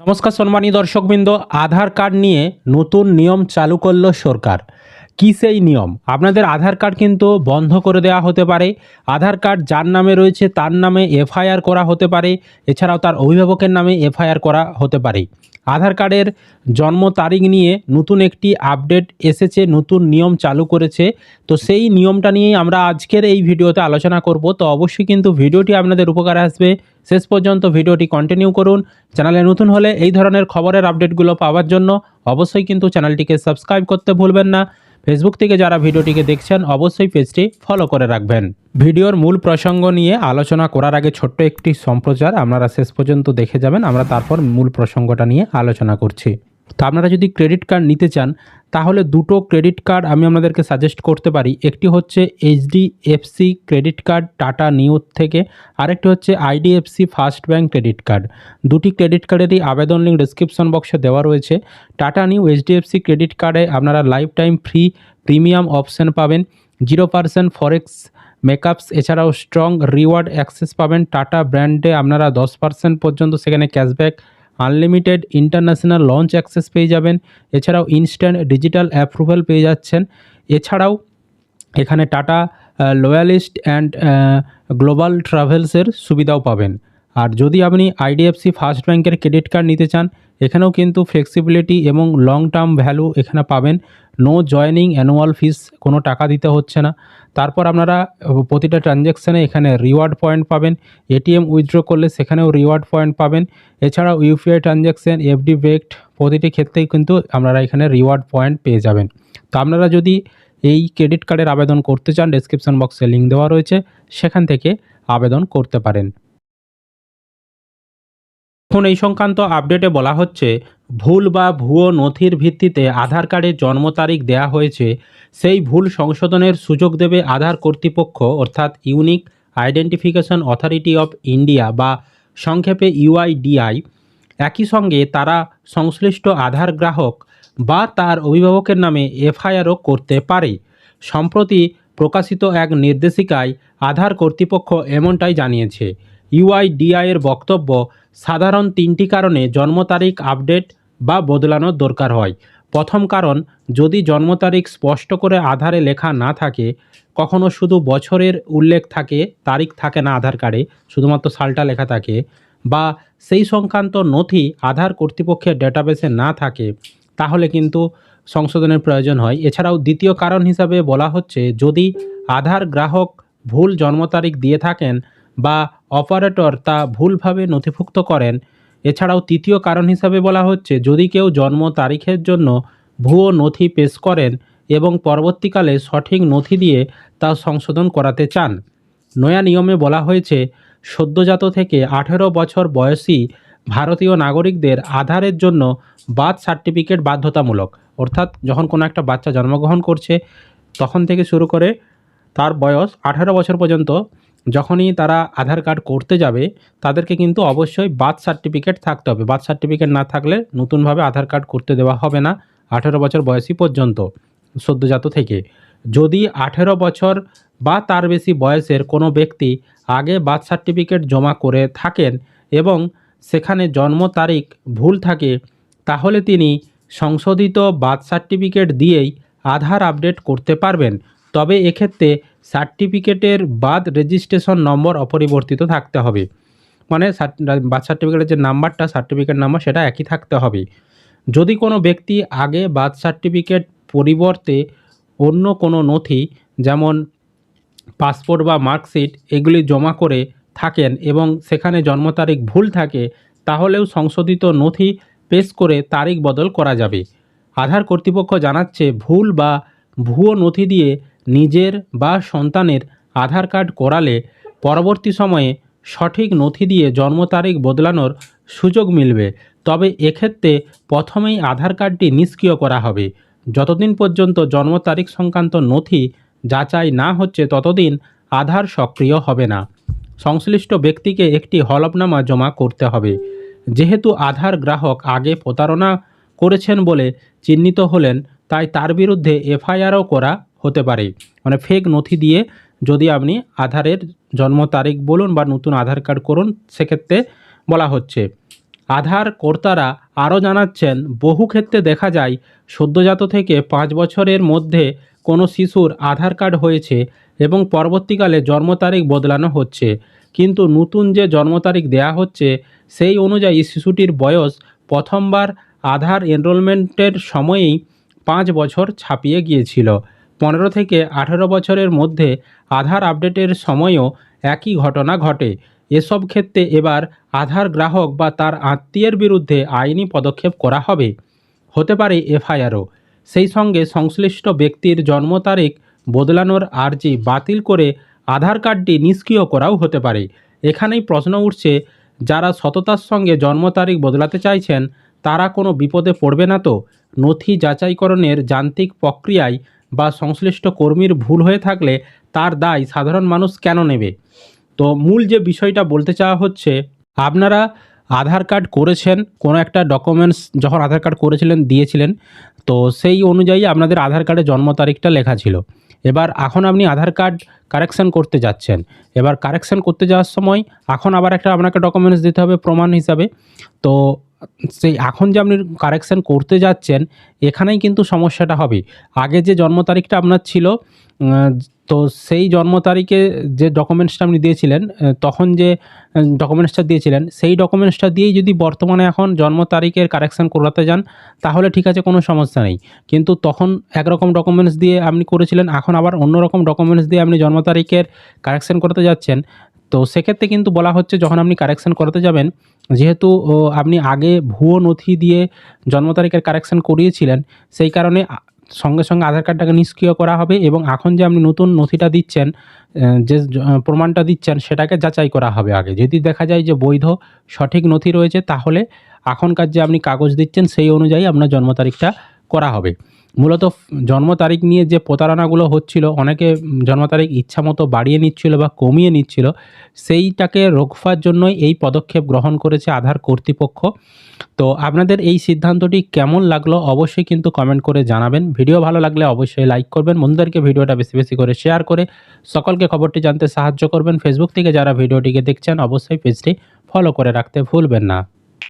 নমস্কার সম্মানী দর্শকবৃন্দ আধার কার্ড নিয়ে নতুন নিয়ম চালু করল সরকার। কী সেই নিয়ম? আপনাদের আধার কার্ড কিন্তু বন্ধ করে দেওয়া হতে পারে। আধার কার্ড যার নামে রয়েছে তার নামে এফআইআর করা হতে পারে। এছাড়াও তার অভিভাবকের নামে এফআইআর করা হতে পারে। আধার কার্ডের জন্ম তারিখ নিয়ে নতুন একটি আপডেট এসেছে, নতুন নিয়ম চালু করেছে। তো সেই নিয়মটা নিয়েই আমরা আজকের এই ভিডিওতে আলোচনা করব। তো অবশ্যই কিন্তু ভিডিওটি আপনাদের উপকারে আসবে। শেষ পর্যন্ত ভিডিওটি কন্টিনিউ করুন। চ্যানেলে নতুন হলে এই ধরনের খবরের আপডেটগুলো পাওয়ার জন্য অবশ্যই কিন্তু চ্যানেলটিকে সাবস্ক্রাইব করতে ভুলবেন না। ফেসবুক থেকে যারা ভিডিওটিকে দেখছেন, অবশ্যই পেজটি ফলো করে রাখবেন। ভিডিওর মূল প্রসঙ্গ নিয়ে আলোচনা করার আগে ছোট্ট একটি সম্প্রচার, আপনারা শেষ পর্যন্ত দেখে যাবেন, আমরা তারপর মূল প্রসঙ্গটা নিয়ে আলোচনা করছি। তো আপনারা যদি ক্রেডিট কার্ড নিতে চান, তাহলে দুটো ক্রেডিট কার্ড আমি আপনাদেরকে সাজেস্ট করতে পারি। একটি হচ্ছে HDFC credit card Tata Neu থেকে, আরেকটি হচ্ছে IDFC first bank credit card দুটি ক্রেডিট কার্ডেরই আবেদন লিঙ্ক ডিসক্রিপশন বক্সে দেওয়া রয়েছে। টাটা নিউ এইচডিএফসি ক্রেডিট কার্ডে আপনারা life time free premium option পাবেন। জিরো পার্সেন্ট ফরেক্স মেকআপস এছাড়াও স্ট্রং রিওয়ার্ড অ্যাক্সেস পাবেন। টাটা ব্র্যান্ডে আপনারা দশ পার্সেন্ট পর্যন্ত সেখানে cashback unlimited international lounge access পেয়ে যাবেন। এছাড়াও ইনস্ট্যান্ট ডিজিটাল অ্যাপ্রুভাল পেয়ে যাচ্ছেন। এছাড়াও এখানে টাটা লয়ালিস্ট অ্যান্ড গ্লোবাল ট্রাভেলসের সুবিধাও পাবেন। আর যদি আপনি আইডিএফসি ফার্স্ট ব্যাংকের ক্রেডিট কার্ড নিতে চান, এখানেও কিন্তু ফ্লেক্সিবিলিটি এবং লং টার্ম ভ্যালু এখানে পাবেন। নো জয়নিং অ্যানুয়াল ফিস কোনো টাকা দিতে হচ্ছে না। তারপর আপনারা প্রতিটা ট্রানজ্যাকশানে এখানে রিওয়ার্ড পয়েন্ট পাবেন। এটিএম উইথড্র করলে সেখানেও রিওয়ার্ড পয়েন্ট পাবেন। এছাড়াও ইউপিআই ট্রানজ্যাকশান এফডি বেকড প্রতিটি ক্ষেত্রেই কিন্তু আপনারা এখানে রিওয়ার্ড পয়েন্ট পেয়ে যাবেন। তো আপনারা যদি এই ক্রেডিট কার্ডের আবেদন করতে চান ডেসক্রিপশন বক্সে লিঙ্ক দেওয়া রয়েছে। সেখান থেকে আবেদন করতে পারেন। এখন এই সংক্রান্ত আপডেটে বলা হচ্ছে, ভুল বা ভুয়ো নথির ভিত্তিতে আধার কার্ডের জন্ম তারিখ দেয়া হয়েছে। সেই ভুল সংশোধনের সুযোগ দেবে আধার কর্তৃপক্ষ, অর্থাৎ unique identification authority of India বা সংক্ষেপে ইউআইডিআই একই সঙ্গে তারা সংশ্লিষ্ট আধার গ্রাহক বা তার অভিভাবকের নামে এফআইআরও করতে পারে। সম্প্রতি প্রকাশিত এক নির্দেশিকায় আধার কর্তৃপক্ষ এমনটাই জানিয়েছে। ইউআইডিআই এর বক্তব্য, সাধারণ তিনটি কারণে জন্ম তারিখ আপডেট বা বদলানোর দরকার হয়। প্রথম কারণ, যদি জন্ম তারিখ স্পষ্ট করে আধারে লেখা না থাকে, কখনো শুধু বছরের উল্লেখ থাকে, তারিখ থাকে না আধার কার্ডে, শুধুমাত্র সালটা লেখা থাকে, বা সেই সংক্রান্ত নথি আধার কর্তৃপক্ষের ডেটাবেসে না থাকে, তাহলে কিন্তু সংশোধনের প্রয়োজন হয়। এছাড়াও দ্বিতীয় কারণ হিসাবে বলা হচ্ছে, যদি আধার গ্রাহক ভুল জন্ম তারিখ দিয়ে থাকেন বা অপারেটর তা ভুলভাবে নথিভুক্ত করেন। এছাড়াও তৃতীয় কারণ হিসাবে বলা হচ্ছে, যদি কেউ জন্ম তারিখের জন্য ভুয়ো নথি পেশ করেন এবং পরবর্তীকালে সঠিক নথি দিয়ে তা সংশোধন করাতে চান। নয়া নিয়মে বলা হয়েছে, সদ্যজাত থেকে আঠেরো বছর বয়সী ভারতীয় নাগরিকদের আধারের জন্য বার্থ সার্টিফিকেট বাধ্যতামূলক, অর্থাৎ যখন কোনো একটা বাচ্চা জন্মগ্রহণ করছে, তখন থেকে শুরু করে তার বয়স আঠেরো বছর পর্যন্ত যখনই তারা আধার কার্ড করতে যাবে, তাদেরকে কিন্তু অবশ্যই বার্থ সার্টিফিকেট থাকতে হবে। বার্থ সার্টিফিকেট না থাকলে নতুনভাবে আধার কার্ড করতে দেওয়া হবে না আঠেরো বছর বয়সী পর্যন্ত, সদ্যজাত থেকে। যদি আঠেরো বছর বা তার বেশি বয়সের কোনো ব্যক্তি আগে বার্থ সার্টিফিকেট জমা করে থাকেন এবং সেখানে জন্ম তারিখ ভুল থাকে, তাহলে তিনি সংশোধিত বার্থ সার্টিফিকেট দিয়েই আধার আপডেট করতে পারবেন। তবে এক্ষেত্রে সার্টিফিকেটের বাদ রেজিস্ট্রেশন নম্বর অপরিবর্তিত থাকতে হবে। মানে বার্থ সার্টিফিকেটের যে নাম্বারটা, সার্টিফিকেট নাম্বার, সেটা একই থাকতে হবে। যদি কোনো ব্যক্তি আগে বার্থ সার্টিফিকেট পরিবর্তে অন্য কোনো নথি, যেমন পাসপোর্ট বা মার্কশিট, এগুলি জমা করে থাকেন এবং সেখানে জন্ম তারিখ ভুল থাকে, তাহলেও সংশোধিত নথি পেশ করে তারিখ বদল করা যাবে। আধার কর্তৃপক্ষ জানাচ্ছে ভুল বা ভুয়ো নথি দিয়ে নিজের বা সন্তানের আধার কার্ড করালে পরবর্তী সময়ে সঠিক নথি দিয়ে জন্ম তারিখ বদলানোর সুযোগ মিলবে। তবে এক্ষেত্রে প্রথমেই আধার কার্ডটি নিষ্ক্রিয় করা হবে। যতদিন পর্যন্ত জন্ম তারিখ সংক্রান্ত নথি যাচাই না হচ্ছে, ততদিন আধার সক্রিয় হবে না। সংশ্লিষ্ট ব্যক্তিকে একটি হলফনামা জমা করতে হবে। যেহেতু আধার গ্রাহক আগে প্রতারণা করেছেন বলে চিহ্নিত হলেন, তাই তার বিরুদ্ধে এফআইআরও করা হতে পারে। মানে ফেক নথি দিয়ে যদি আপনি আধারের জন্ম তারিখ বলুন বা নতুন আধার কার্ড করুন, সেক্ষেত্রে বলা হচ্ছে। আধার কর্তারা আরও জানাচ্ছেন, বহু ক্ষেত্রে দেখা যায়, সদ্যজাত থেকে পাঁচ বছরের মধ্যে কোনো শিশুর আধার কার্ড হয়েছে এবং পরবর্তীকালে জন্ম তারিখ বদলানো হচ্ছে। কিন্তু নতুন যে জন্ম তারিখ দেয়া হচ্ছে, সেই অনুযায়ী শিশুটির বয়স প্রথমবার আধার এনরোলমেন্টের সময়েই পাঁচ বছর ছাপিয়ে গিয়েছিল। পনেরো থেকে আঠেরো বছরের মধ্যে আধার আপডেটের সময়ও একই ঘটনা ঘটে। এসব ক্ষেত্রে এবার আধার গ্রাহক বা তার আত্মীয়ের বিরুদ্ধে আইনি পদক্ষেপ করা হবে। হতে পারে এফআইআরও। সেই সঙ্গে সংশ্লিষ্ট ব্যক্তির জন্ম তারিখ বদলানোর আর্জি বাতিল করে আধার কার্ডটি নিষ্ক্রিয় করাও হতে পারে। এখানেই প্রশ্ন উঠছে, যারা সততার সঙ্গে জন্ম তারিখ বদলাতে চাইছেন, তারা কোনো বিপদে পড়বে না তো? নথি যাচাইকরণের যান্ত্রিক প্রক্রিয়ায় বা সংশ্লিষ্ট কর্মীর ভুল হয়ে থাকলে তার দায় সাধারণ মানুষ কেন নেবে? তো মূল যে বিষয়টা বলতে চাওয়া হচ্ছে, আপনারা আধার কার্ড করেছেন, কোনো একটা ডকুমেন্টস যখন আধার কার্ড করেছিলেন, দিয়েছিলেন, তো সেই অনুযায়ী আপনাদের আধার কার্ডে জন্ম তারিখটা লেখা ছিল। এবার এখন আপনি আধার কার্ড কারেকশন করতে যাচ্ছেন। এবার কারেকশন করতে যাওয়ার সময় এখন আবার একটা আপনাকে ডকুমেন্টস দিতে হবে প্রমাণ হিসাবে। তো সেই এখন যে আপনি কারেকশন করতে যাচ্ছেন, এখানেই কিন্তু সমস্যাটা হবে। আগে যে জন্ম তারিখটা আপনার ছিল তো সেই জন্ম তারিখে যে ডকুমেন্টসটা আপনি দিয়েছিলেন তখন যে ডকুমেন্টসটা দিয়েছিলেন, সেই ডকুমেন্টসটা দিয়েই যদি বর্তমানে এখন জন্ম তারিখের কারেকশন করাতে যান, তাহলে ঠিক আছে, কোনো সমস্যা নেই। কিন্তু তখন একরকম ডকুমেন্টস দিয়ে আপনি করেছিলেন, এখন আবার অন্য রকম ডকুমেন্টস দিয়ে আপনি জন্ম তারিখের কারেকশন করতে যাচ্ছেন তো সেক্ষেত্রে কিন্তু বলা হচ্ছে যখন আপনি কারেকশন করাতে যাবেন, যেহেতু আপনি আগে ভুয়ো নথি দিয়ে জন্ম তারিখের কারেকশন করিয়েছিলেন, সেই কারণে সঙ্গে সঙ্গে আধার কার্ডটাকে নিষ্ক্রিয় করা হবে এবং এখন যে আপনি নতুন নথিটা দিচ্ছেন যে প্রমাণটা দিচ্ছেন, সেটাকে যাচাই করা হবে আগে। যদি দেখা যায় যে বৈধ সঠিক নথি রয়েছে, তাহলে এখনকার যে আপনি কাগজ দিচ্ছেন, সেই অনুযায়ী আপনার জন্ম তারিখটা করা হবে। মূলত জন্ম তারিখ নিয়ে যে প্রতারণাগুলো হচ্ছিল, অনেকে জন্ম তারিখ ইচ্ছা মতো বাড়িয়ে নিচ্ছিল বা কমিয়ে নিচ্ছিল, সেইটাকে রোখবার জন্যই এই পদক্ষেপ গ্রহণ করেছে আধার কর্তৃপক্ষ। তো আপনাদের এই সিদ্ধান্তটি কেমন লাগল অবশ্যই কিন্তু কমেন্ট করে জানাবেন। ভিডিও ভালো লাগলে অবশ্যই লাইক করবেন, বন্ধুদেরকে ভিডিওটা বেশি বেশি করে শেয়ার করে সকলকে খবরটি জানতে সাহায্য করবেন। ফেসবুক থেকে যারা ভিডিওটিকে দেখছেন, অবশ্যই পেজটি ফলো করে রাখতে ভুলবেন না।